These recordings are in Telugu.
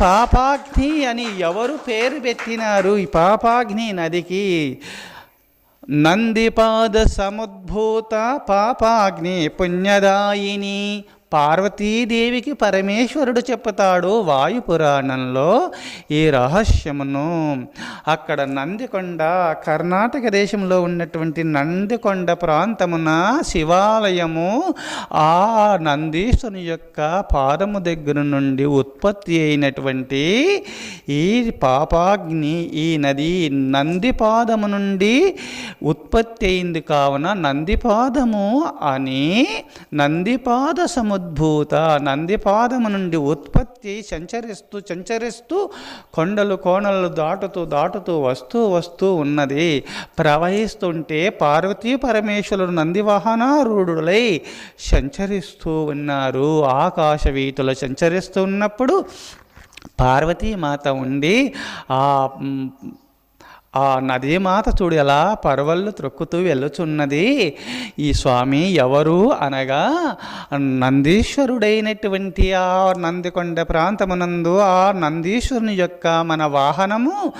పాపాగ్ని అని ఎవరు పేరు పెట్టినారు ఈ పాపాగ్ని నదికి? నందిపాద సముద్భూత పాపాగ్ని పుణ్యదాయిని పార్వతీదేవికి పరమేశ్వరుడు చెప్తాడు వాయు పురాణంలో ఈ రహస్యమును. అక్కడ నందికొండ కర్ణాటక దేశంలో ఉన్నటువంటి నందికొండ ప్రాంతమున శివాలయము ఆ నందీశ్వరుని యొక్క పాదము దగ్గర నుండి ఉత్పత్తి అయినటువంటి ఈ పాపాగ్ని ఈ నది నంది పాదము నుండి ఉత్పత్తి అయింది. కావున నందిపాదము అని నందిపాద సముద్భూత నందిపాదము నుండి ఉత్పత్తి సంచరిస్తూ సంచరిస్తూ కొండలు కోణలు దాటుతూ దాటుతూ వస్తూ వస్తూ ఉన్నది. ప్రవహిస్తుంటే పార్వతీ పరమేశ్వరుడు నందివాహనారూఢులై సంచరిస్తూ ఉన్నారు. ఆకాశ వీతులు సంచరిస్తూ ఉన్నప్పుడు పార్వతీమాత ఉండి ఆ ఆ నదీమాత చూడు ఎలా పరవళ్ళు త్రొక్కుతూ వెళ్ళుచున్నది. ఈ స్వామి ఎవరు అనగా నందీశ్వరుడైనటువంటి ఆ నందికొండ ప్రాంతమునందు ఆ నందీశ్వరుని యొక్క మన వాహనము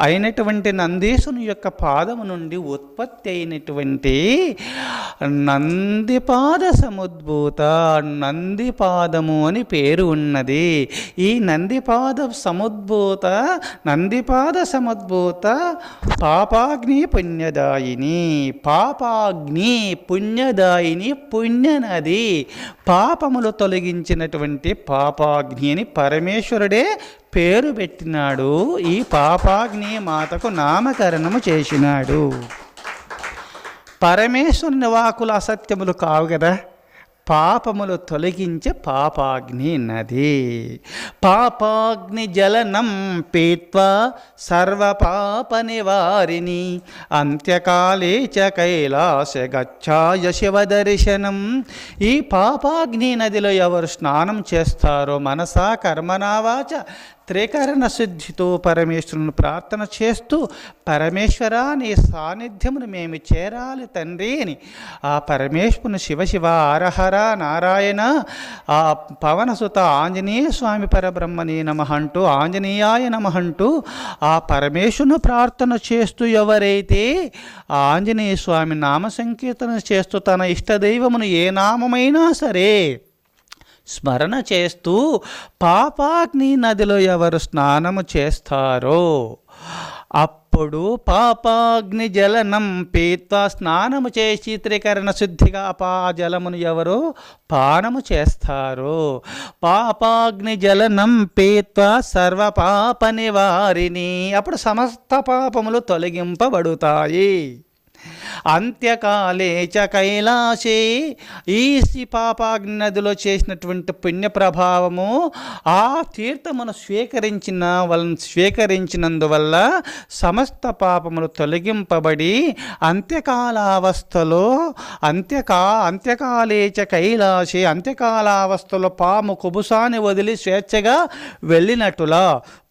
అయినటువంటి నందీశ్వరుని యొక్క పాదము నుండి ఉత్పత్తి అయినటువంటి నందిపాద సముద్భూత నందిపాదము అని పేరు ఉన్నది. ఈ నందిపాద సముద్భూత నందిపాద సముద్భూత పాపాగ్ని పుణ్యదాయిని పాపాగ్ని పుణ్యదాయిని పుణ్యనది. పాపములు తొలగించినటువంటి పాపాగ్ని అని పరమేశ్వరుడే పేరు పెట్టినాడు. ఈ పాపాగ్ని మాతకు నామకరణము చేసినాడు. పరమేశ్వరుని వాకులు అసత్యములు కావు కదా? పాపములు తొలగించే పాపాగ్ని నది. పాపాగ్ని జలనం పీత్వా సర్వపాప నివారిణి. అంత్యకాలే చ కైలాస గచ్చాయ శివ దర్శనం. ఈ పాపాగ్ని నదిలో ఎవరు స్నానం చేస్తారో మనసా కర్మనావాచ త్రికరణ సిద్ధితో పరమేశ్వరుని ప్రార్థన చేస్తూ పరమేశ్వర నీ సాన్నిధ్యమును మేము చేరాలి తండ్రి అని ఆ పరమేశ్వరుని శివశివ ఆరహర నారాయణ ఆ పవనసుత ఆంజనేయ స్వామి పరబ్రహ్మని నమ అంటూ ఆంజనేయాయ నమ అంటూ ఆ పరమేశ్వరుని ప్రార్థన చేస్తూ ఎవరైతే ఆ ఆంజనేయ స్వామి నామ సంకీర్తన చేస్తూ తన ఇష్టదైవమును ఏ నామమైనా సరే స్మరణ చేస్తూ పాపాగ్ని నదిలో ఎవరు స్నానము చేస్తారో అప్పుడు పాపాగ్ని జలనం పీత్వా స్నానము చేసి త్రికరణ శుద్ధిగా పా జలమును ఎవరు పానము చేస్తారో పాపాగ్ని జలనం పీత్వా సర్వ పాప నివారిని అప్పుడు సమస్త పాపములు తొలగింపబడుతాయి. అంత్యకాలే చ కైలాసే ఈ శ్రీ నదిలో చేసినటువంటి పుణ్య ప్రభావము ఆ తీర్థమును స్వీకరించిన వాళ్ళని స్వీకరించినందువల్ల సమస్త పాపములు తొలగింపబడి అంత్యకాలావస్థలో అంత్యకా అంత్యకాలే చ కైలాసే అంత్యకాలావస్థలో పాము కుబుసాన్ని వదిలి స్వేచ్ఛగా వెళ్ళినట్టులా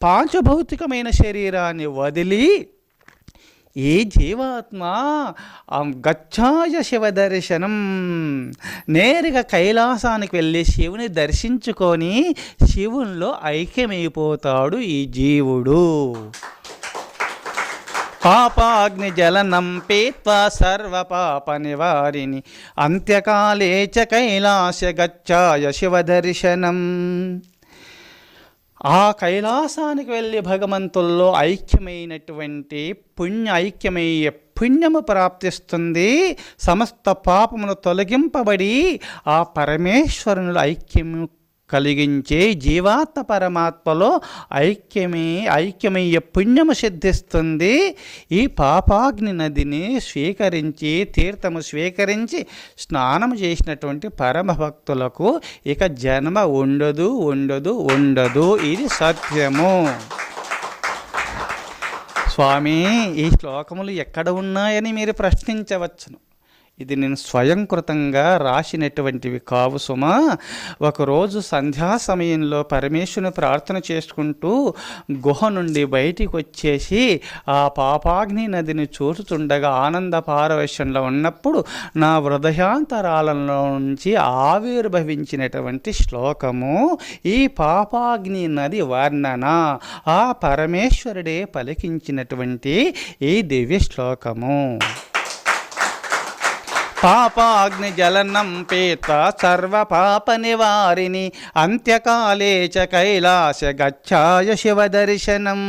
పాంచభౌతికమైన శరీరాన్ని వదిలి ఈ జీవాత్మ? గచ్చాయ శివ దర్శనం నేరుగా కైలాసానికి వెళ్ళి శివుని దర్శించుకొని శివునిలో ఐక్యమైపోతాడు ఈ జీవుడు. పాపాగ్ని జలనం పీత్వా సర్వ పాప నివారిణి. అంత్యకాలే చ కైలాస గచ్చాయ శివ దర్శనం ఆ కైలాసానికి వెళ్ళి భగవంతుల్లో ఐక్యమైనటువంటి పుణ్య ఐక్యమయ్యే పుణ్యము ప్రాప్తిస్తుంది. సమస్త పాపమును తొలగింపబడి ఆ పరమేశ్వరునిలో ఐక్యము కలిగించే జీవాత్మ పరమాత్మలో ఐక్యమే ఐక్యమయ్య పుణ్యము సిద్ధిస్తుంది. ఈ పాపాగ్ని నదిని స్వీకరించి తీర్థము స్వీకరించి స్నానము చేసినటువంటి పరమ భక్తులకు ఇక జన్మ ఉండదు ఉండదు ఉండదు. ఇది సత్యము. స్వామి ఈ శ్లోకములు ఎక్కడ ఉన్నాయని మీరు ప్రశ్నించవచ్చును. ఇది నేను స్వయంకృతంగా రాసినటువంటివి కావు సుమా. ఒకరోజు సంధ్యా సమయంలో పరమేశ్వరుని ప్రార్థన చేసుకుంటూ గుహ నుండి బయటికి వచ్చేసి ఆ పాపాగ్ని నదిని చూచుతుండగా ఆనంద పారవశ్యంలో ఉన్నప్పుడు నా హృదయాంతరాలలో నుంచి ఆవిర్భవించినటువంటి శ్లోకము ఈ పాపాగ్ని నది వర్ణన ఆ పరమేశ్వరుడే పలికించినటువంటి ఈ దివ్య శ్లోకము పాపాగ్ని జలనం పేత సర్వ పాప అంత్యకాలే చ కైలాస గచ్చాయ శివ దర్శనం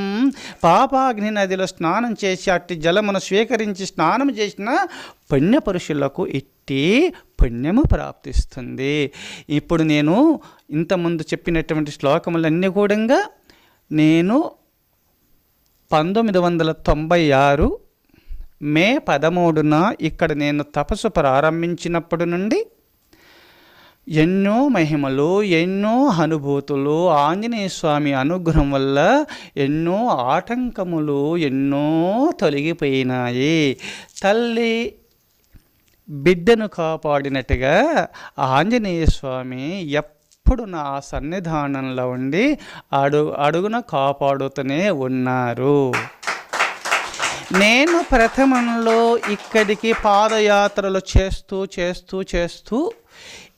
పాపాగ్ని నదిలో స్నానం చేసి అట్టి జలమును స్వీకరించి స్నానం చేసిన పుణ్యపురుషులకు ఇట్టి పుణ్యము ప్రాప్తిస్తుంది. ఇప్పుడు నేను ఇంతకుముందు చెప్పినటువంటి శ్లోకములన్నీ కూడా నేను పంతొమ్మిది వందల తొంభై ఆరు మే పదమూడున ఇక్కడ నేను తపస్సు ప్రారంభించినప్పటి నుండి ఎన్నో మహిమలు ఎన్నో అనుభూతులు ఆంజనేయ స్వామి అనుగ్రహం వల్ల ఎన్నో ఆటంకములు ఎన్నో తొలగిపోయినాయి. తల్లి బిడ్డను కాపాడినట్టుగా ఆంజనేయ స్వామి ఎప్పుడు నా సన్నిధానంలో ఉండి అడు అడుగున కాపాడుతూనే ఉన్నారు. నేను ప్రథమంలో ఇక్కడికి పాదయాత్రలు చేస్తూ చేస్తూ చేస్తూ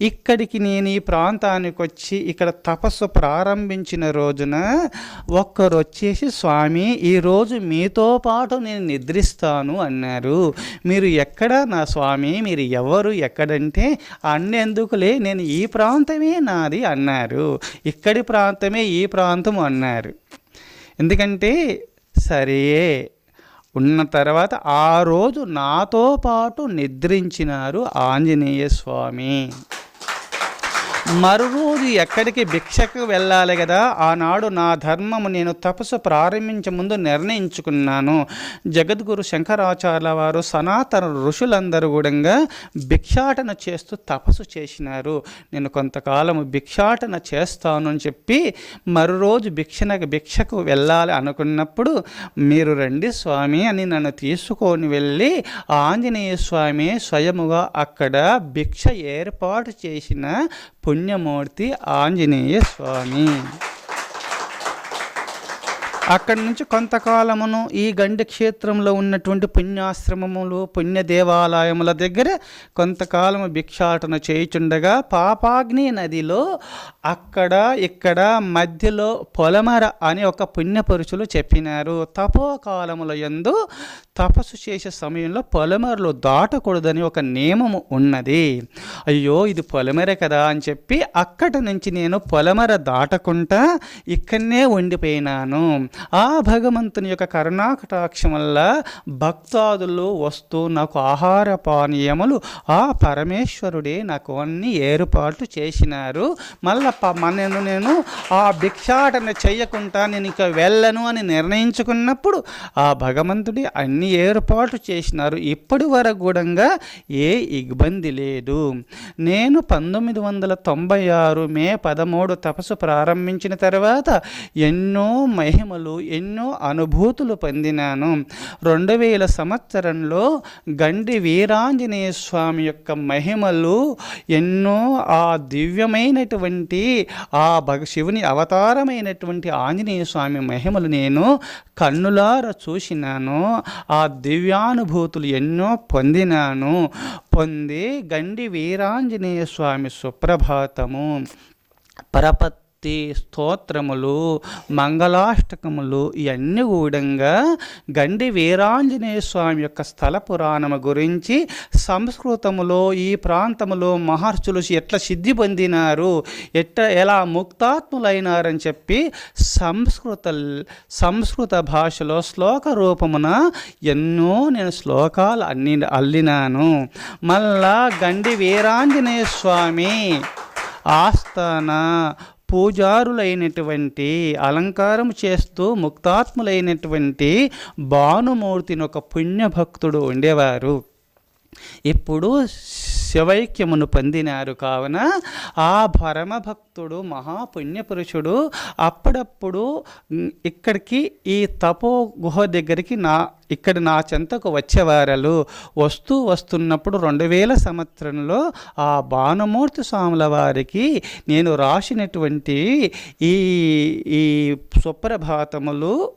ఇక్కడికి నేను ఈ ప్రాంతానికి వచ్చి ఇక్కడ తపస్సు ప్రారంభించిన రోజున ఒక్కరు వచ్చేసి స్వామి ఈరోజు మీతో పాటు నేను నిద్రిస్తాను అన్నారు. మీరు ఎక్కడ నా స్వామి? మీరు ఎవరు? ఎక్కడంటే అన్నెందుకులే నేను ఈ ప్రాంతమే నాది అన్నారు. ఇక్కడి ప్రాంతమే ఈ ప్రాంతం అన్నారు. ఎందుకంటే సరే ఉన్న తర్వాత ఆ రోజు నాతో పాటు నిద్రించినారు ఆంజనేయ స్వామి. మరురోజు ఎక్కడికి భిక్షకు వెళ్ళాలి కదా? ఆనాడు నా ధర్మము నేను తపస్సు ప్రారంభించే ముందు నిర్ణయించుకున్నాను. జగద్గురు శంకరాచార్య వారు సనాతన ఋషులందరూ కూడా భిక్షాటన చేస్తూ తపస్సు చేసినారు. నేను కొంతకాలం భిక్షాటన చేస్తాను అని చెప్పి మరురోజు భిక్షనకు భిక్షకు వెళ్ళాలి అనుకున్నప్పుడు మీరు రండి స్వామి అని నన్ను తీసుకొని వెళ్ళి ఆంజనేయ స్వామి స్వయముగా అక్కడ భిక్ష ఏర్పాటు చేసిన పుణ్యమూర్తి ఆంజనేయ స్వామి. అక్కడి నుంచి కొంతకాలమును ఈ గండి క్షేత్రంలో ఉన్నటువంటి పుణ్యాశ్రమములు పుణ్య దేవాలయముల దగ్గర కొంతకాలము భిక్షాటన చేయుచుండగా పాపాగ్ని నదిలో అక్కడ ఇక్కడ మధ్యలో పొలమర అని ఒక పుణ్యపురుషులు చెప్పినారు. తపోకాలముల ఎందు తపస్సు చేసే సమయంలో పొలమరలు దాటకూడదని ఒక నియమము ఉన్నది. అయ్యో ఇది పొలమర కదా అని చెప్పి అక్కడి నుంచి నేను పొలమర దాటకుండా ఇక్కడనే ఉండిపోయినాను. ఆ భగవంతుని యొక్క కరుణాకటాక్షం వల్ల భక్తాదులు వస్తూ నాకు ఆహార పానీయములు ఆ పరమేశ్వరుడే నాకు అన్ని ఏర్పాటు చేసినారు. మళ్ళా మనను నేను ఆ భిక్షాటన చేయకుండా నేను ఇంకా వెళ్ళను అని నిర్ణయించుకున్నప్పుడు ఆ భగవంతుడి అన్ని ఏర్పాటు చేసినారు. ఇప్పటి వరకు కూడా ఏ ఇబ్బంది లేదు. నేను పంతొమ్మిది వందల తొంభై ఆరు మే పదమూడు తపస్సు ప్రారంభించిన తర్వాత ఎన్నో మహిమలు ఎన్నో అనుభూతులు పొందినాను. రెండు వేల సంవత్సరంలో గండి వీరాంజనేయ స్వామి యొక్క మహిమలు ఎన్నో ఆ దివ్యమైనటువంటి ఆ భగ శివుని అవతారమైనటువంటి ఆంజనేయ స్వామి మహిమలు నేను కన్నులార చూసినాను. ఆ దివ్యానుభూతులు ఎన్నో పొందినాను. పొంది గండి వీరాంజనేయ స్వామి సుప్రభాతము. పరపత్ భక్తి స్తోత్రములు మంగళాష్టకములు ఇవన్నీ కూడా గండి వీరాంజనేయ స్వామి యొక్క స్థల పురాణము గురించి సంస్కృతములో ఈ ప్రాంతములో మహర్షులు ఎట్లా సిద్ధి పొందినారు ఎట్లా ఎలా ముక్తాత్ములైనారని చెప్పి సంస్కృత సంస్కృత భాషలో శ్లోక రూపమున ఎన్నో నేను శ్లోకాలు అన్ని అల్లినాను. మళ్ళా గండి వీరాంజనేయ స్వామి ఆస్థాన పూజారులైనటువంటి అలంకారం చేస్తూ ముక్తాత్ములైనటువంటి భానుమూర్తిని ఒక పుణ్యభక్తుడు ఉండేవారు. ఇప్పుడు శివైక్యమును పొందినారు కావున ఆ పరమభక్తుడు మహాపుణ్యపురుషుడు అప్పుడప్పుడు ఇక్కడికి ఈ తపో గుహ దగ్గరికి నా ఇక్కడ నా చెంతకు వచ్చేవారలు. వస్తూ వస్తున్నప్పుడు రెండు వేల సంవత్సరంలో ఆ భానుమూర్తి స్వాముల వారికి నేను రాసినటువంటి ఈ ఈ సుప్రభాతములు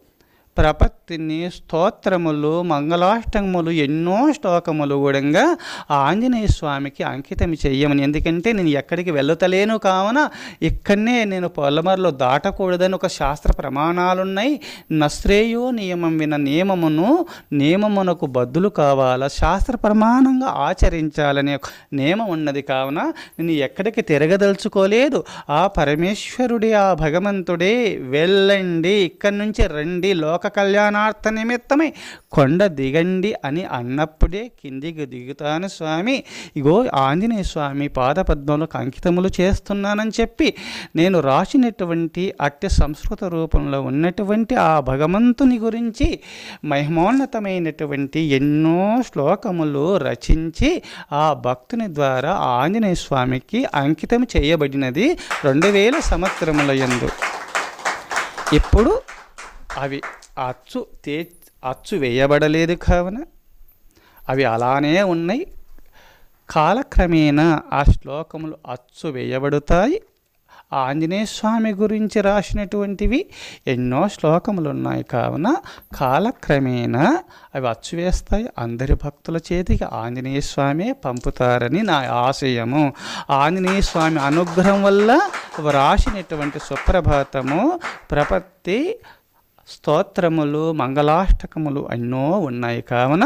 ప్రపత్తిని స్తోత్రములు మంగళాష్టములు ఎన్నో శ్లోకములు కూడా ఆంజనేయ స్వామికి అంకితం చేయమని. ఎందుకంటే నేను ఎక్కడికి వెళ్ళతలేను కావున ఇక్కడనే నేను పొలమరలో దాటకూడదని ఒక శాస్త్ర ప్రమాణాలున్నాయి. నశ్రేయో నియమం విన నియమమును నియమమునకు బద్దులు కావాలా? శాస్త్ర ప్రమాణంగా ఆచరించాలనే ఒక నియమం ఉన్నది కావున నేను ఎక్కడికి తిరగదలుచుకోలేదు. ఆ పరమేశ్వరుడే ఆ భగవంతుడే వెళ్ళండి ఇక్కడి నుంచి రండి లోక కళ్యాణార్థ నిమిత్తమై కొండ దిగండి అని అన్నప్పుడే కిందికి దిగుతాను స్వామి. ఇగో ఆంజనేయ స్వామి పాదపద్మంలో అంకితములు చేస్తున్నానని చెప్పి నేను రాసినటువంటి అట్టి సంస్కృత రూపంలో ఉన్నటువంటి ఆ భగవంతుని గురించి మహిమోన్నతమైనటువంటి ఎన్నో శ్లోకములు రచించి ఆ భక్తుని ద్వారా ఆంజనేయ స్వామికి అంకితం చేయబడినది రెండు వేల సంవత్సరముల ఎందు ఇప్పుడు అవి అచ్చు తే అచ్చు వేయబడలేదు కావున. అవి అలానే ఉన్నాయి. కాలక్రమేణా ఆ శ్లోకములు అచ్చు వేయబడతాయి. ఆంజనేయ స్వామి గురించి రాసినటువంటివి ఎన్నో శ్లోకములు ఉన్నాయి కావున కాలక్రమేణా అవి అచ్చు వేస్తాయి. అందరి భక్తుల చేతికి ఆంజనేయ స్వామి పంపుతారని నా ఆశయము. ఆంజనేయ స్వామి అనుగ్రహం వల్ల రాసినటువంటి సుప్రభాతము ప్రపత్తి స్తోత్రములు మంగళాష్టకములు ఎన్నో ఉన్నాయి. కావున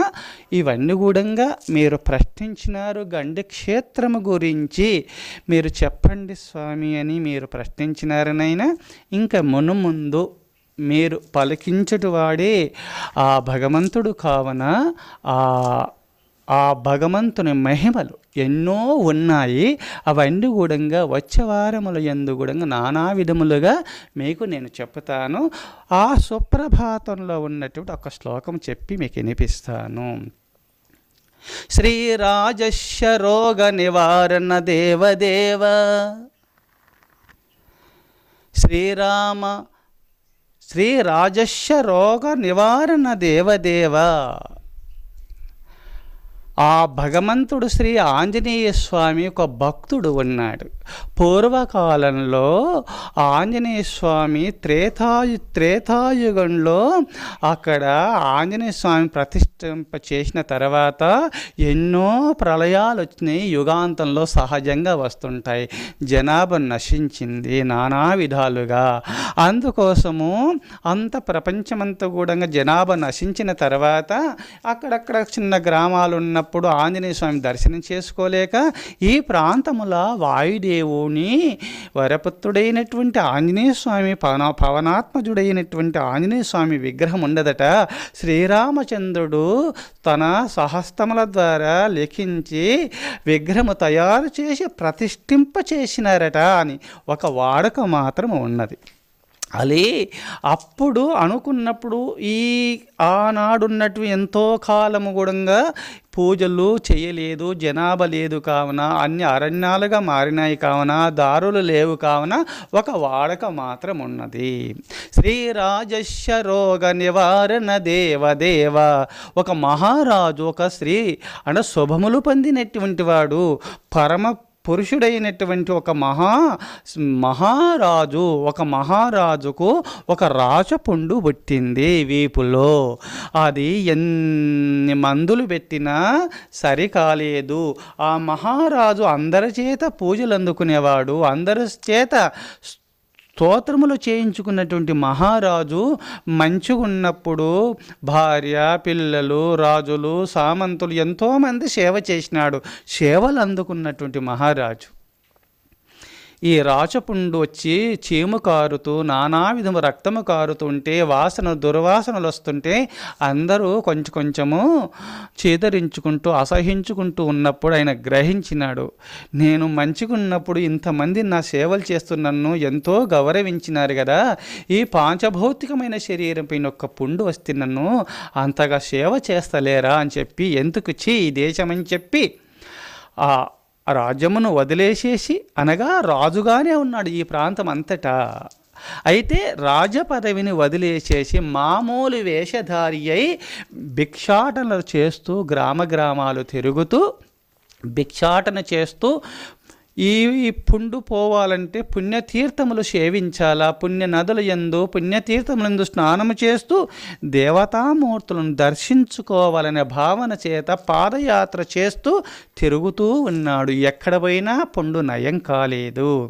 ఇవన్నీ కూడా మీరు ప్రశ్నించినారు గండి క్షేత్రము గురించి. మీరు చెప్పండి స్వామి అని మీరు ప్రశ్నించినారనైనా ఇంకా మునుముందు మీరు పలికించటి వాడే ఆ భగవంతుడు కావున ఆ ఆ భగవంతుని మహిమలు ఎన్నో ఉన్నాయి. అవన్నీ కూడా వచ్చే వారముల ఎందు కూడా నానా విధములుగా మీకు నేను చెప్తాను. ఆ సుప్రభాతంలో ఉన్నటువంటి ఒక శ్లోకం చెప్పి మీకు వినిపిస్తాను. శ్రీరాజస్య రోగ నివారణ దేవదేవ. శ్రీరామ శ్రీరాజస్య రోగ నివారణ దేవదేవ. ఆ భగవంతుడు శ్రీ ఆంజనేయ స్వామి ఒక భక్తుడు ఉన్నాడు. పూర్వకాలంలో ఆంజనేయ స్వామి త్రేతాయు త్రేతాయుగంలో అక్కడ ఆంజనేయ స్వామి ప్రతిష్ఠింప చేసిన తర్వాత ఎన్నో ప్రళయాలు వచ్చినాయి. యుగాంతంలో సహజంగా వస్తుంటాయి. జనాభా నశించింది నానా విధాలుగా. అందుకోసము అంత ప్రపంచమంతా కూడా జనాభా నశించిన తర్వాత అక్కడక్కడ చిన్న గ్రామాలు ఉన్నప్పుడు ఆంజనేయ స్వామి దర్శనం చేసుకోలేక ఈ ప్రాంతముల వాయుదేవుని వరపుత్రుడైనటువంటి ఆంజనేయ స్వామి పవన పవనాత్మజుడైనటువంటి ఆంజనేయ స్వామి విగ్రహం ఉండదట. శ్రీరామచంద్రుడు తన సహస్తముల ద్వారా లిఖించి విగ్రహము తయారు చేసి ప్రతిష్ఠింప చేసినారట అని ఒక వాడక మాత్రం ఉన్నది. అలే అప్పుడు అనుకున్నప్పుడు ఈ ఆనాడున్నట్టు ఎంతో కాలము కూడా పూజలు చేయలేదు జనాభా లేదు కావున అన్ని అరణ్యాలుగా మారినాయి కావున దారులు లేవు కావున ఒక వాడక మాత్రం ఉన్నది శ్రీరాజస్య రోగ నివారణ దేవదేవ. ఒక మహారాజు ఒక స్త్రీ అంటే శుభములు పొందినటువంటి వాడు పరమ పురుషుడైనటువంటి ఒక మహా మహారాజు ఒక మహారాజుకు ఒక రాచపుండు పుట్టింది వీపులో. అది ఎన్ని మందులు పెట్టినా సరికాలేదు. ఆ మహారాజు అందరి చేత పూజలు అందుకునేవాడు అందరి చేత స్తోత్రములు చేయించుకున్నటువంటి మహారాజు మంచిగున్నప్పుడు భార్య పిల్లలు రాజులు సామంతులు ఎంతోమంది సేవ చేసినాడు. సేవలు అందుకున్నటువంటి మహారాజు. ఈ రాచపుండు వచ్చి చీము కారుతూ నానా విధము రక్తము కారుతుంటే వాసన దుర్వాసనలు వస్తుంటే అందరూ కొంచెం కొంచెము చేదరించుకుంటూ అసహించుకుంటూ ఉన్నప్పుడు ఆయన గ్రహించినాడు. నేను మంచిగున్నప్పుడు ఇంతమంది నా సేవలు చేస్తున్నన్ను ఎంతో గౌరవించినారు కదా. ఈ పాంచభౌతికమైన శరీరం పైన ఒక్క పుండు వస్తే నన్ను అంతగా సేవ చేస్తలేరా అని చెప్పి ఎందుకు చీ ఈ దేశం అని చెప్పి ఆ రాజ్యమును వదిలేసేసి అనగా రాజుగానే ఉన్నాడు ఈ ప్రాంతం అంతటా. అయితే రాజపదవిని వదిలేసేసి మామూలు వేషధారి అయి భిక్షాటనలు చేస్తూ గ్రామ గ్రామాలు తిరుగుతూ భిక్షాటన చేస్తూ ఈ పుండు పోవాలంటే పుణ్యతీర్థములు సేవించాలా. పుణ్య నదులు ఎందు పుణ్యతీర్థములందు స్నానము చేస్తూ దేవతామూర్తులను దర్శించుకోవాలనే భావన చేత పాదయాత్ర చేస్తూ తిరుగుతూ ఉన్నాడు. ఎక్కడ పోయినా పుండు నయం కాలేదు.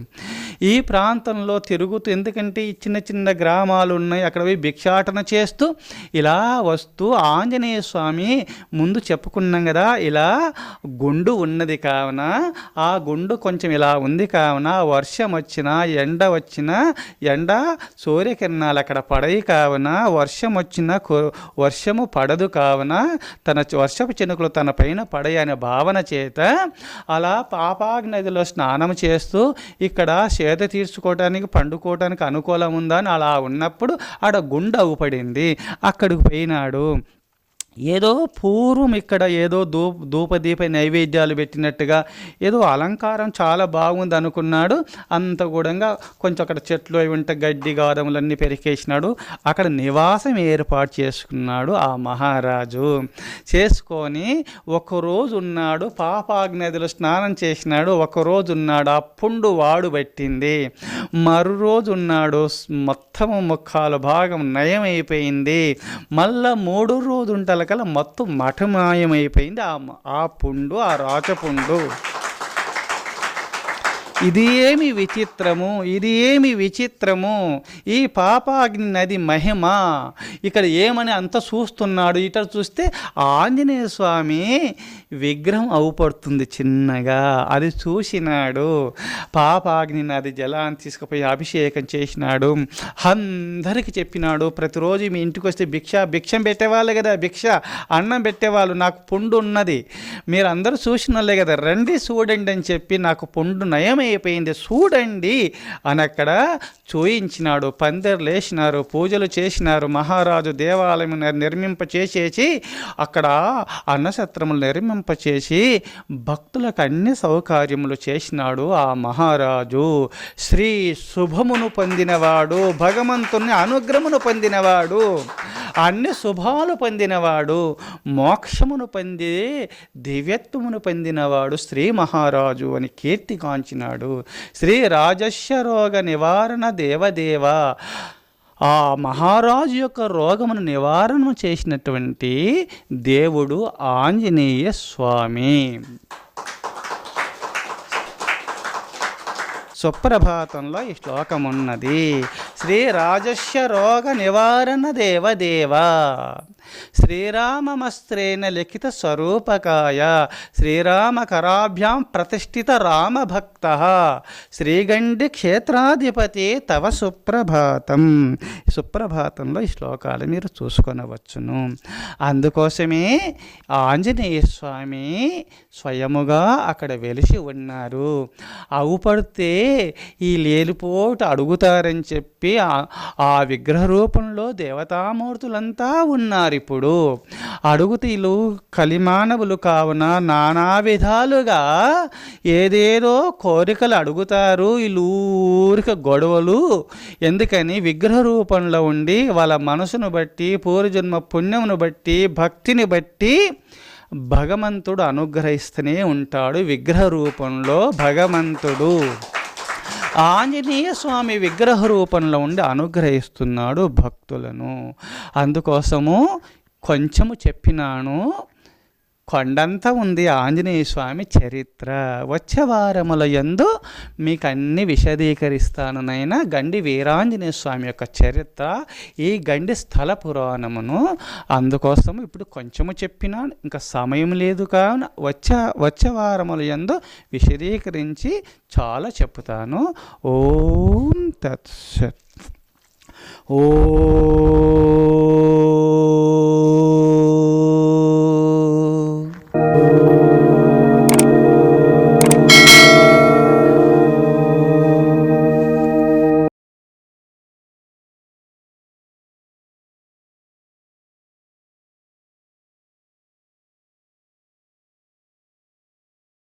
ఈ ప్రాంతంలో తిరుగుతూ ఎందుకంటే ఈ చిన్న చిన్న గ్రామాలు ఉన్నాయి. అక్కడ పోయి భిక్షాటన చేస్తూ ఇలా వస్తూ ఆంజనేయ స్వామి ముందు చెప్పుకున్నాం కదా ఇలా గుండు ఉన్నది కావున ఆ గుండు కొంచెం ఇలా ఉంది కావున వర్షం వచ్చినా ఎండ వచ్చినా ఎండ సూర్యకిరణాలు అక్కడ పడయి కావున వర్షం వచ్చినా వర్షము పడదు కావున తన వర్షపు చినుకులు తన పైన పడయి అనే భావన చేత అలా పాపాగ్ నదిలో స్నానం చేస్తూ ఇక్కడ సేద తీర్చుకోవటానికి పండుకోవటానికి అనుకూలం ఉందని అలా ఉన్నప్పుడు ఆడ గుండె అవుపడింది అక్కడికి పోయినాడు. ఏదో పూర్వం ఇక్కడ ఏదో ధూ ధూపదీప నైవేద్యాలు పెట్టినట్టుగా ఏదో అలంకారం చాలా బాగుంది అనుకున్నాడు. అంత కూడా కొంచెం అక్కడ చెట్లు అవి ఉంటే గడ్డి గాదములన్నీ పెరికేసినాడు. అక్కడ నివాసం ఏర్పాటు చేసుకున్నాడు ఆ మహారాజు. చేసుకొని ఒకరోజు ఉన్నాడు పాపాగ్నదిలో స్నానం చేసినాడు. ఒకరోజు ఉన్నాడు ఆ పుండు వాడు పట్టింది. మరో రోజు ఉన్నాడు మొత్తము ముఖాలు భాగం నయమైపోయింది. మళ్ళా మూడు రోజు ఉంటలకల్లా మొత్తం మఠమాయమైపోయింది ఆ ఆ పుండు ఆ రాచపుండు ఇది ఏమి విచిత్రము ఇది ఏమి విచిత్రము? ఈ పాపాగ్ని నది మహిమ. ఇక్కడ ఏమని అంత చూస్తున్నాడు? ఇట చూస్తే ఆంజనేయ స్వామి విగ్రహం అవుపడుతుంది చిన్నగా. అది చూసినాడు. పాపాగ్ని నది జలాన్ని తీసుకుపోయి అభిషేకం చేసినాడు. అందరికి చెప్పినాడు. ప్రతిరోజు మీ ఇంటికి వస్తే భిక్ష భిక్షం పెట్టేవాళ్ళే కదా భిక్ష అన్నం పెట్టేవాళ్ళు. నాకు పుండు ఉన్నది. మీరు అందరూ చూసిన వాళ్ళే కదా. రండి చూడండి అని చెప్పి నాకు పుండు అయిపోయింది. చూడండి. అని అక్కడ చూయించినాడు. పందిర్లు వేసినారు పూజలు చేసినారు. మహారాజు దేవాలయం నిర్మింప చేసేసి అక్కడ అన్నసత్రములు నిర్మింప చేసి భక్తులకు అన్ని సౌకర్యములు చేసినాడు ఆ మహారాజు. శ్రీ శుభమును పొందినవాడు. భగవంతుని అనుగ్రహమును పొందినవాడు. అన్ని శుభాలు పొందినవాడు మోక్షమును పొంది దివ్యత్వమును పొందినవాడు శ్రీ మహారాజు అని కీర్తి కాంచినాడు. శ్రీ రాజస్య రోగ నివారణ దేవదేవ. ఆ మహారాజు యొక్క రోగమును నివారణ చేసినటువంటి దేవుడు ఆంజనేయ స్వామి. సుప్రభాతంలో ఈ శ్లోకం ఉన్నది. శ్రీ రాజస్య రోగ నివారణ దేవదేవ. శ్రీరామమస్త్రేణ లిఖిత స్వరూపకాయ. శ్రీరామ కరాభ్యాం ప్రతిష్ఠిత రామభక్త. శ్రీగండి క్షేత్రాధిపతి తవ సుప్రభాతం. సుప్రభాతంలో ఈ శ్లోకాలు మీరు చూసుకొనవచ్చును. అందుకోసమే ఆంజనేయ స్వామి స్వయముగా అక్కడ వెలిసి ఉన్నారు. అవుపడితే ఈ లేలిపోటు అడుగుతారని చెప్పి ఆ విగ్రహ రూపంలో దేవతామూర్తులంతా ఉన్నారు. ఇప్పుడు అడుగుతీలు కలిమానవులు కావున నానా విధాలుగా ఏదేదో కోరికలు అడుగుతారు వీళ్ళు ఊరిక గొడవలు. ఎందుకని విగ్రహ రూపంలో ఉండి వాళ్ళ మనసును బట్టి పూర్వజన్మ పుణ్యమును బట్టి భక్తిని బట్టి భగవంతుడు అనుగ్రహిస్తూనే ఉంటాడు విగ్రహ రూపంలో భగవంతుడు. ఆంజనేయ స్వామి విగ్రహ రూపంలో ఉండి అనుగ్రహిస్తున్నాడు భక్తులను. అందుకోసము కొంచెము చెప్పినాను కొండంతా ఉంది ఆంజనేయ స్వామి చరిత్ర. వచ్చే వారముల యందు మీకు అన్ని విశదీకరిస్తాను నైనా. గండి వీరాంజనేయ స్వామి యొక్క చరిత్ర ఈ గండి స్థల పురాణమును. అందుకోసం ఇప్పుడు కొంచెము చెప్పినాను ఇంకా సమయం లేదు కావున వచ్చే వచ్చే వారముల యందు విశదీకరించి చాలా చెప్తాను ఓం తత్సత్. ఓ